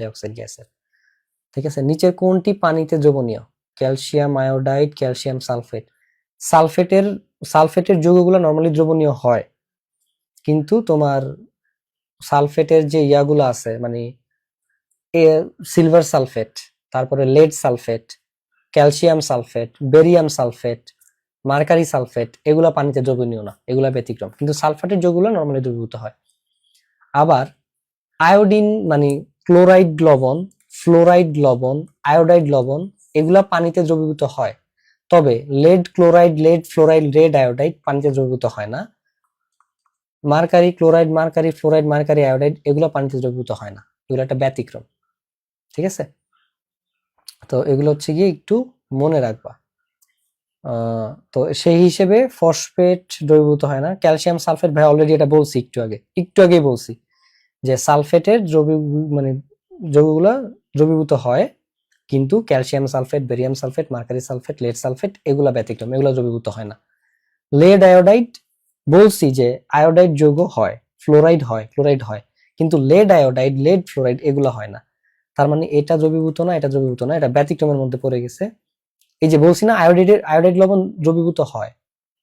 Dioxide গ্যাসের ঠিক আছে? নিচের কোনটি পানিতে দ্রবণীয়? Calcium iodide, calcium sulphate. সালফেটের সালফেটের যৌগগুলো নর্মালি দ্রবণীয় হয়। কিন্তু তোমার সালফেটের যে ইয়াগুলো আছে মানে সিলভার সালফেট, তারপরে lead sulphate, calcium sulphate barium sulphate mercury sulphate, এগুলা পানিতে দ্রবণীয় না, এগুলা ব্যতিক্রম। কিন্তু সালফেটের যৌগগুলো নর্মালি দ্রবীভূত হয়। আবার আয়োডিন মানে ক্লোরাইড লবণ, ফ্লোরাইড লবণ, আয়োডাইড লবণ এগুলা পানিতে দ্রবীভূত হয়। তবে lead chloride, lead fluoride, red iodide পানিতে দ্রবীভূত হয় না। Mercury chloride, mercury fluoride, mercury iodide এগুলো পানিতে দ্রবীভূত হয় না। এগুলো একটা ব্যতিক্রম। ঠিক আছে? তো এগুলো হচ্ছে গিয়ে একটু মনে রাখবা। তো সেই হিসেবে ফসফেট দ্রবীভূত হয় না। ক্যালসিয়াম সালফেট ভাই অলরেডি এটা বলছি একটু আগে। একটু আগেই বলছি। যে সালফেটের দ্রবী মানে যৌগগুলো দ্রবীভূত হয়, কিন্তু calcium sulphate, barium sulphate, mercury sulphate, lead sulphate এগুলা ব্যতিক্রম, এগুলো দ্রবীভূত হয় না। লেড আয়োডাইড বলছি যে আয়োডাইড যৌগ হয়, ফ্লোরাইড হয়, ক্লোরাইড হয়, কিন্তু লেড আয়োডাইড, লেড ফ্লোরাইড এগুলো হয় না। তার মানে এটা দ্রবীভূত না, এটা দ্রবীভূত না, এটা ব্যতিক্রমের মধ্যে পড়ে গেছে। এই যে বলছি না আয়োডাইডের আয়োডাইড লবণ দ্রবীভূত হয়,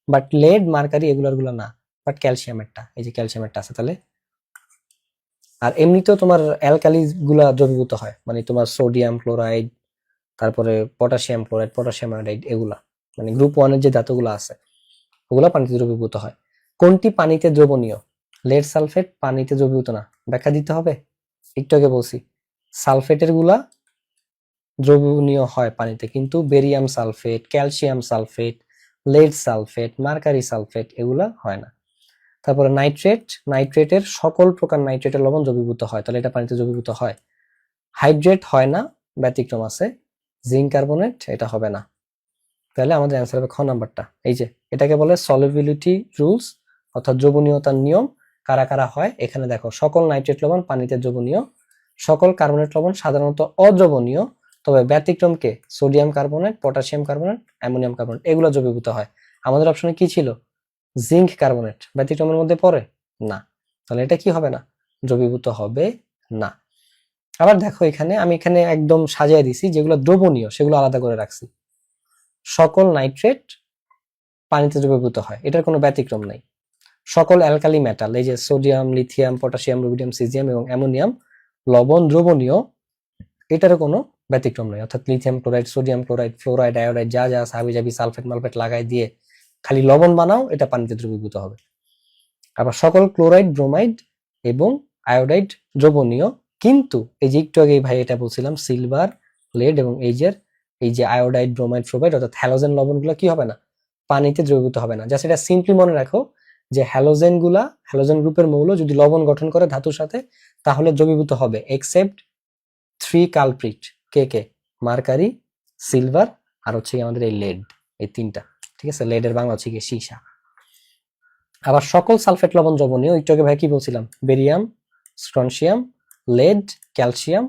বাট লেড, মার্কারি এগুলোরগুলো না, বাট ক্যালসিয়ামেরটা, এই যে ক্যালসিয়ামেরটা আছে তাহলে। আর এমনিতেও তোমার অ্যালকালি গুলা দ্রবীভূত হয়। মানে তোমার সোডিয়াম ক্লোরাইড, তারপরে পটাশিয়াম ক্লোরাইড, পটাশিয়াম আয়োডাইড এগুলা। মানে গ্রুপ ওয়ানের যে ধাতুগুলো আছে, ওগুলা পানিতে দ্রবীভূত হয়। কোনটি পানিতে দ্রবণীয়? লেড সালফেট পানিতে দ্রবীভূত না। ব্যাখ্যা দিতে হবে? একটু আগে বলছি। সালফেটেরগুলা দ্রবণীয় হয় পানিতে, কিন্তু barium sulphate, calcium sulphate, lead sulphate, mercury sulphate এগুলা হয় না। তারপরে নাইট্রেট, নাইট্রেটের সকল প্রকার নাইট্রেটের লবণ দ্রবীভূত হয়। তাহলে এটা পানিতে দ্রবীভূত হয়। হাইড্রেট হয় না, ব্যতিক্রম আছে। জিঙ্ক কার্বনেট, এটা হবে না। তাহলে আমাদের অ্যান্সার হবে খ নাম্বারটা। এই যে, এটাকে বলে সলিবিলিটি রুলস অর্থাৎ দ্রবণীয়তার নিয়ম। কারা কারা হয়? এখানে দেখো, সকল নাইট্রেট লবণ পানিতে দ্রবণীয়। সকল কার্বনেট লবণ সাধারণত অদ্রবণীয়। তবে ব্যতিক্রমকে sodium carbonate, potassium carbonate, ammonium carbonate, এগুলো দ্রবীভূত হয়। আমাদের অপশনে কি ছিল? জিঙ্ক কার্বনেট ব্যতিক্রমের মধ্যে পড়ে? না। তাহলে এটা কি হবে না? দ্রবীভূত হবে না। আবার দেখো এখানে, আমি এখানে একদম সাজিয়ে দিছি, যেগুলো দ্রবণীয়, সেগুলো আলাদা করে রাখছি। সকল নাইট্রেট পানিতে দ্রবীভূত হয়। এটার কোনো ব্যতিক্রম নাই। সকল অ্যালকালি মেটাল, এই যে sodium, lithium, potassium, rubidium, caesium এবং অ্যামোনিয়াম, লবণ, দ্রবণীয় এটারও কোনো ব্যতিক্রম নয় অর্থাৎ lithium chloride, sodium chloride, fluoride, iodide, যা যা সাবি জাবি সালফেট, মালফেট লাগাই দিয়ে খালি লবণ বানাও, এটা পানিতে দ্রবীভূত হবে। আবার সকল ক্লোরাইড ব্রোমাইড এবং আয়োডাইড দ্রবণীয়, কিন্তু এই যে একটু আগে ভাই এটা বলছিলাম সিলভার লেড এবং এইজের এই যে আয়োডাইড ব্রোমাইড ফ্লোরাইড অর্থাৎ হ্যালোজেন লবণগুলো কি হবে না? পানিতে দ্রবীভূত হবে না। জাস্ট এটা সিম্পলি মনে রাখো যে হ্যালোজেনগুলা হ্যালোজেন গ্রুপের মৌল যদি লবণ গঠন করে ধাতুর সাথে, তাহলে দ্রবীভূত হবে এক্সেপ্ট থ্রি কালপ্রিট কে কে? মার্কারি সিলভার আর হচ্ছে আমাদের এই লেড এই তিনটা। ঠিক আছে? লেডের বাংলা হচ্ছে সীসা। আবার সকল সালফেট লবণ দ্রবণীয় একটু আগে ভাই কি বলছিলাম? বেরিয়াম স্ট্রনশিয়াম লেড ক্যালসিয়াম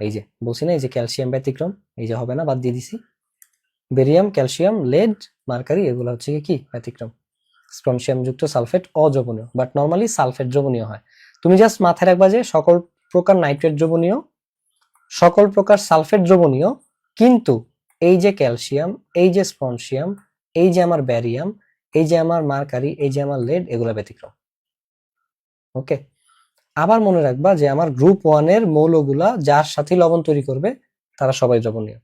এই যে বলছি না, এই যে ক্যালসিয়াম ব্যতিক্রম, এই যে হবে না, বাদ দিয়ে দিছি। বেরিয়াম ক্যালসিয়াম লেড মার্কারি এগুলো হচ্ছে কি? ব্যতিক্রম। স্ট্রনশিয়াম যুক্ত সালফেট অদ্রবণীয় বাট নর্মালি সালফেট দ্রবণীয় হয়। তুমি জাস্ট মাথায় রাখবা যে সকল প্রকার নাইট্রেট দ্রবণীয়, সকল প্রকার সালফেট দ্রবণীয়, কিন্তু এই যে ক্যালসিয়াম এই যে স্পনসিয়াম এই যে আমার ব্যারিয়াম, এই যে আমার মার্কারি, এই যে আমার লেড, এগুলো ব্যতিক্রম। ওকে? আবার মনে রাখবা যে আমার গ্রুপ ওয়ানের মৌলগুলা যার সাথে লবণ তৈরি করবে, তারা সবাই দ্রবণীয়।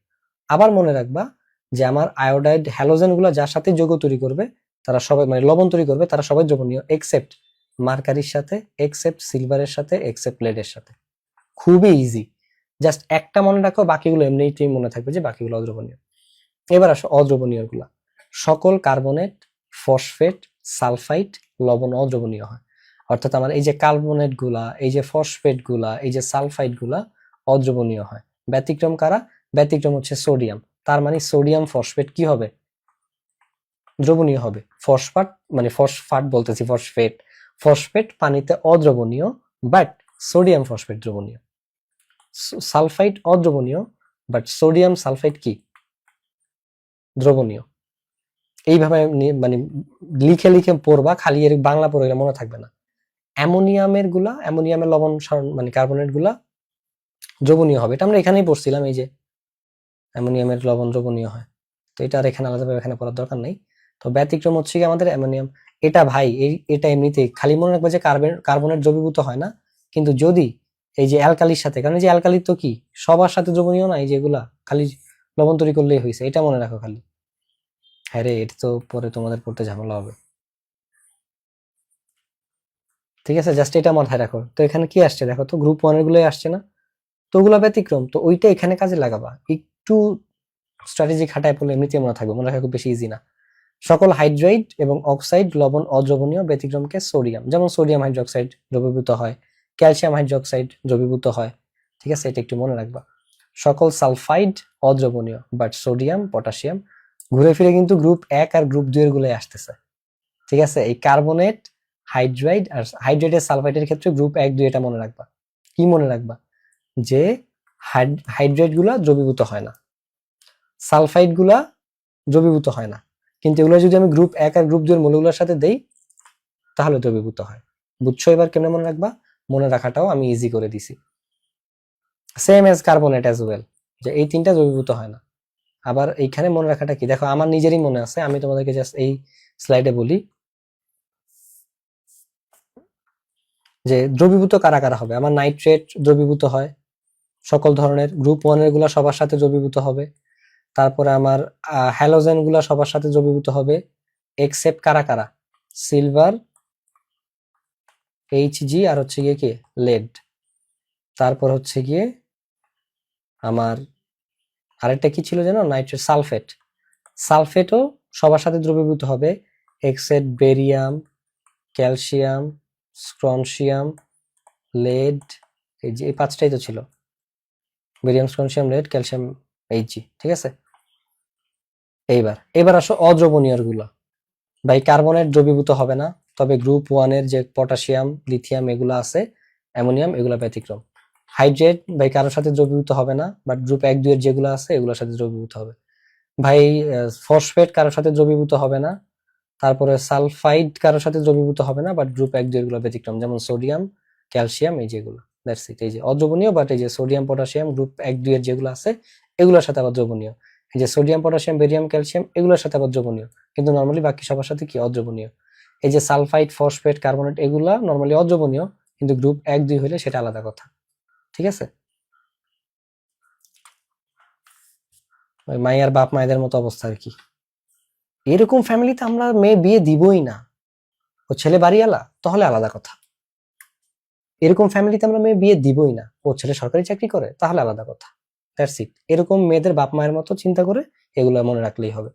আবার মনে রাখবা যে আমার আয়োডাইড হ্যালোজেনগুলা যার সাথে যৌগ তৈরি করবে, তারা সবাই মানে লবণ তৈরি করবে, তারা সবাই দ্রবণীয় এক্সেপ্ট মার্কারির সাথে এক্সেপ্ট সিলভারের সাথে এক্সেপ্ট লেডের সাথে। খুবই ইজি জাস্ট একটা মনে রাখো, বাকিগুলো এমনিতেই মনে থাকবে যে বাকিগুলো অদ্রবণীয়। এবার আসো অদ্রবণীয়গুলা সকল কার্বনেট, ফসফেট, সালফাইট লবণ অদ্রবণীয় হয়। অর্থাৎ আমার এই যে কার্বনেটগুলা এই যে ফসফেটগুলা এই যে সালফাইটগুলা অদ্রবণীয় হয়। ব্যতিক্রম কারা? ব্যতিক্রম হচ্ছে সোডিয়াম। তার মানে সোডিয়াম, ফসফেট কি হবে? দ্রবণীয় হবে। ফসফাট মানে ফসফাট বলতেছি, ফসফেট। ফসফেট পানিতে অদ্রবণীয়, বাট সোডিয়াম, ফসফেট দ্রবণীয়। সালফাইট অদ্রবণীয়, বাট সোডিয়াম, সালফাইট কি? দ্রবণীয়। এইভাবে মানে লিখে লিখে পড়বা, খালি এর বাংলা পড়ে মনে থাকবে না। অ্যামোনিয়ামেরগুলা, অ্যামোনিয়ামের লবণ সার- মানে কার্বনেটগুলা দ্রবণীয় হবে। এটা আমরা এখানেই পড়ছিলাম, এই যে অ্যামোনিয়ামের লবণ দ্রবণীয় হয়। তো এটা আর এখানে আলাদাভাবে এখানে পড়ার দরকার নেই। তো ব্যতিক্রম হচ্ছে কি আমাদের অ্যামোনিয়াম। এটা ভাই, এই, এটা এমনিতে খালি মনে রাখবে যে কার্বন, কার্বনের দ্রবীভূত হয় না। কিন্তু যদি এই যে অ্যালকালির সাথে, কারণ যে অ্যালকালি তো কি? সবার সাথে দ্রবণীয় না, এই যেগুলা খালি লবণ তৈরি করলেই হয়েছে এটা মনে রাখো খালি। হ্যাঁ রে, এটা তো পরে তোমাদের পড়তে ঝামেলা হবে। ঠিক আছে জাস্ট এটা মাথায় রাখো। তো এখানে কি আসছে? দেখো তো গ্রুপ ওয়ানের গুলোই আসছে না? তো ওগুলো ব্যতিক্রম, তো ওইটা এখানে কাজে লাগাবা। একটু স্ট্র্যাটেজি খাটায় পড়লে এমনিতে মনে থাকবে, মনে রাখা খুব বেশি ইজি না। সকল হাইড্রাইড এবং অক্সাইড লবণ, অদ্রবণীয় ব্যতিক্রমকে সোডিয়াম যেমন সোডিয়াম হাইড্রোক্সাইড দ্রবীভূত হয় ক্যালসিয়াম হাইড্রোক্সাইড দ্রবীভূত হয়। ঠিক আছে, এটা একটু মনে রাখবা। সকল সালফাইড অদ্রবণীয় বাট সোডিয়াম পটাশিয়াম ঘুরে ফিরে কিন্তু গ্রুপ এক আর গ্রুপ দুই এর গুলোই আসতেছে। ঠিক আছে? এই কার্বনেট হাইড্রাইড আর হাইড্রেটেড সালফাইডের ক্ষেত্রে গ্রুপ এক, দুই এটা মনে রাখবা। কি মনে রাখবা? যে হাইড্রেটগুলা দ্রবীভূত হয় না। সালফাইডগুলা দ্রবীভূত হয় না। কিন্তু এগুলো যদি আমি গ্রুপ এক আর গ্রুপ দুই এর মৌলগুলোর সাথে দেই, তাহলে দ্রবীভূত হয়। বুঝছ এবার কেমনে মনে রাখবা? মনে রাখাটাও আমি ইজি করে দিছি। Same as carbonate as well যে এই তিনটা দ্রবীভূত হয় না। আবার এইখানে মনে রাখাটা কি? দেখো, আমার নিজেরই মনে আছে, আমি তোমাদেরকে জাস্ট এই স্লাইডে বলি যে দ্রবীভূত কারা কারা হবে? আমার নাইট্রেট দ্রবীভূত হয়, সকল ধরনের গ্রুপ ওয়ানেরগুলা সবার সাথে দ্রবীভূত হবে, তারপরে আমার হ্যালোজেনগুলা সবার সাথে দ্রবীভূত হবে এক্সেপ্ট কারা কারা? সিলভার এইচ জি আর হচ্ছে গিয়ে কি? লেড তারপর হচ্ছে গিয়ে আমার আরেকটা কি ছিল যেন? নাইট্রেট সালফেট সালফেটও সবার সাথে দ্রবীভূত হবে। Except barium calcium strontium lead এই যে, এই পাঁচটাই তো ছিল। Barium strontium lead calcium HG ঠিক আছে? এইবার এবার আসো অদ্রবণীয়গুলো। ভাই কার্বনেট দ্রবীভূত হবে না, তবে গ্রুপ ওয়ানের যে পটাশিয়াম, লিথিয়াম, এগুলো আছে, অ্যামোনিয়াম, এগুলো ব্যতিক্রম। হাইড্রেট ভাই কারোর সাথে দ্রবীভূত হবে না বাট গ্রুপ এক, দুইয়ের যেগুলো আছে এগুলোর সাথে দ্রবীভূত হবে। ভাই ফসফেট কারোর সাথে দ্রবীভূত হবে না, তারপরে সালফাইড কারোর সাথে দ্রবীভূত হবে না বাট গ্রুপ এক, দুইয়েরগুলো ব্যতিক্রম, যেমন সোডিয়াম ক্যালসিয়াম এই যেগুলো দ্যাটস ইট এই যে অদ্রবণীয় বাট এই যে সোডিয়াম পটাশিয়াম গ্রুপ এক, দুইয়ের যেগুলো আছে, এগুলোর সাথে আবার দ্রবণীয়। এই যে সোডিয়াম পটাশিয়াম বেরিয়াম ক্যালসিয়াম এগুলোর সাথে আবার দ্রবণীয়, কিন্তু নর্মালি বাকি সবার সাথে কি? অদ্রবণীয়। এই যে সালফাইড ফসফেট কার্বনেট এগুলা নর্মালি অদ্রবণীয়, কিন্তু গ্রুপ এক, দুই হলে সেটা আলাদা কথা। ঠিক আছে? ওই মায়ের বাপ মায়েদের মতো অবস্থা আর কি। এরকম ফ্যামিলিতে আমরা মেয়ে বিয়ে দিবই না। ও ছেলে বাড়িওয়ালা, তাহলে আলাদা কথা। এরকম ফ্যামিলিতে আমরা মেয়ে বিয়ে দিবই না। ও ছেলে সরকারি চাকরি করে, তাহলে আলাদা কথা। এরকম মেয়েদের বাপ মায়ের মতো চিন্তা করে এগুলো মনে রাখলেই হবে।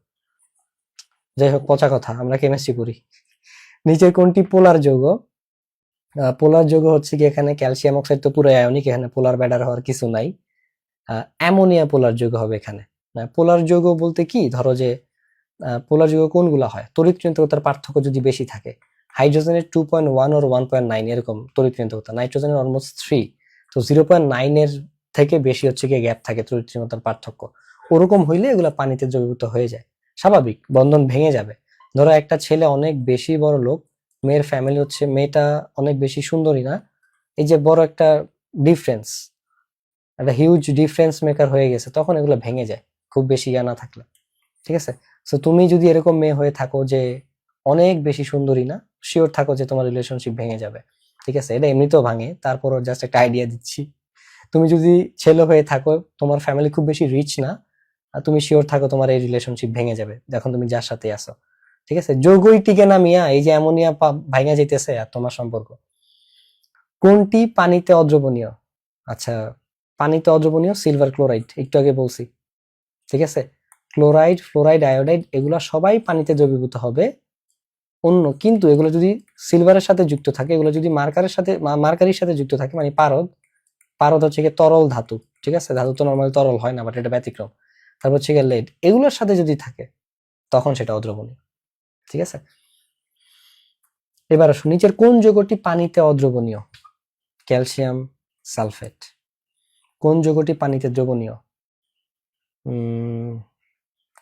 যাই হোক, পচা কথা, আমরা কেমিস্ট্রি পড়ি নিচের কোনটি পোলার যৌগ? পোলার যৌগ হচ্ছে কি, এখানে ক্যালসিয়াম অক্সাইড তো পুরো আয়নিক, এখানে পোলার ব্যাডার হওয়ার কিছু নাই। অ্যামোনিয়া পোলার যৌগ হবে এখানে। পোলার যৌগ বলতে কি, ধরো যে পোলার যৌগ কোনগুলো হয়? তড়িৎ ঋণাত্মকতার পার্থক্য যদি বেশি থাকে, হাইড্রোজেনের two point one or one point nine এরকম তড়িৎ ঋণাত্মকতা নাইট্রোজেনের অলমোস্ট থ্রি তো জিরো পয়েন্ট নাইনের থেকে বেশি হচ্ছে গিয়ে গ্যাপ থাকে তড়িৎ ঋণাত্মকতার পার্থক্য। ওরকম হইলে এগুলো পানিতে দ্রবীভূত হয়ে যায়। স্বাভাবিক, বন্ধন ভেঙে যাবে। ধরো একটা ছেলে অনেক বেশি বড় লোক মেয়ের ফ্যামিলি হচ্ছে, মেয়েটা অনেক বেশি সুন্দরী না। এই যে বড় একটা ডিফারেন্স একটা হিউজ ডিফারেন্স মেকার হয়ে গেছে, তখন এগুলো ভেঙে যায়, খুব বেশি ইয়া না থাকলে। ঠিক আছে? তো তুমি যদি এরকম মেয়ে হয়ে থাকো যে অনেক বেশি সুন্দরী না শিওর থাকো যে তোমার রিলেশনশিপ ভেঙে যাবে। ঠিক আছে? এটা এমনিতেও ভাঙে, তারপরও জাস্ট একটা আইডিয়া দিচ্ছি। তুমি যদি ছেলে হয়ে থাকো, তোমার ফ্যামিলি খুব বেশি রিচ না, আর তুমি শিওর থাকো তোমার এই রিলেশনশিপ ভেঙে যাবে, যখন তুমি যার সাথে আসো ঠিক আছে? যোগই টিকে না মিয়া এই যে অ্যামোনিয়া ভাঙা যেতেছে আর তোমার সম্পর্ক। কোনটি পানিতে অদ্রবণীয়? আচ্ছা পানিতে অদ্রবণীয় সিলভার ক্লোরাইড একটু আগে বলছি। ঠিক আছে? ক্লোরাইড ফ্লোরাইড আয়োডাইড এগুলো সবাই পানিতে দ্রবীভূত হবে। অন্য, কিন্তু এগুলো যদি সিলভারের সাথে যুক্ত থাকে, এগুলো যদি মার্কারের সাথে মার্কারির সাথে যুক্ত থাকে মানে পারদ পারদ হচ্ছে গিয়ে তরল ধাতু। ঠিক আছে? ধাতু তো নর্মালি তরল হয় না বাট এটা ব্যতিক্রম। তারপর হচ্ছে গিয়ে লেড এগুলোর সাথে যদি থাকে, তখন সেটা অদ্রবণীয়। ঠিক আছে? এবার আসুন নিচের কোন যৌগটি পানিতে অদ্রবণীয়? Calcium sulphate. কোন যৌগটি পানিতে দ্রবণীয়?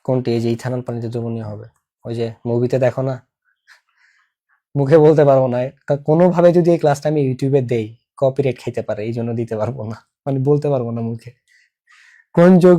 কোনটি? এই যে ইথানল পানিতে দ্রবণীয় হবে। ওই যে মুভিতে দেখো না? মুখে বলতে পারব না। কোনোভাবে যদি এই ক্লাসটা আমি ইউটিউবে দেই কপিরাইট খেতে পারে এই জন্য দিতে পারব না। মানে বলতে পারব না মুখে। কোন যৌগ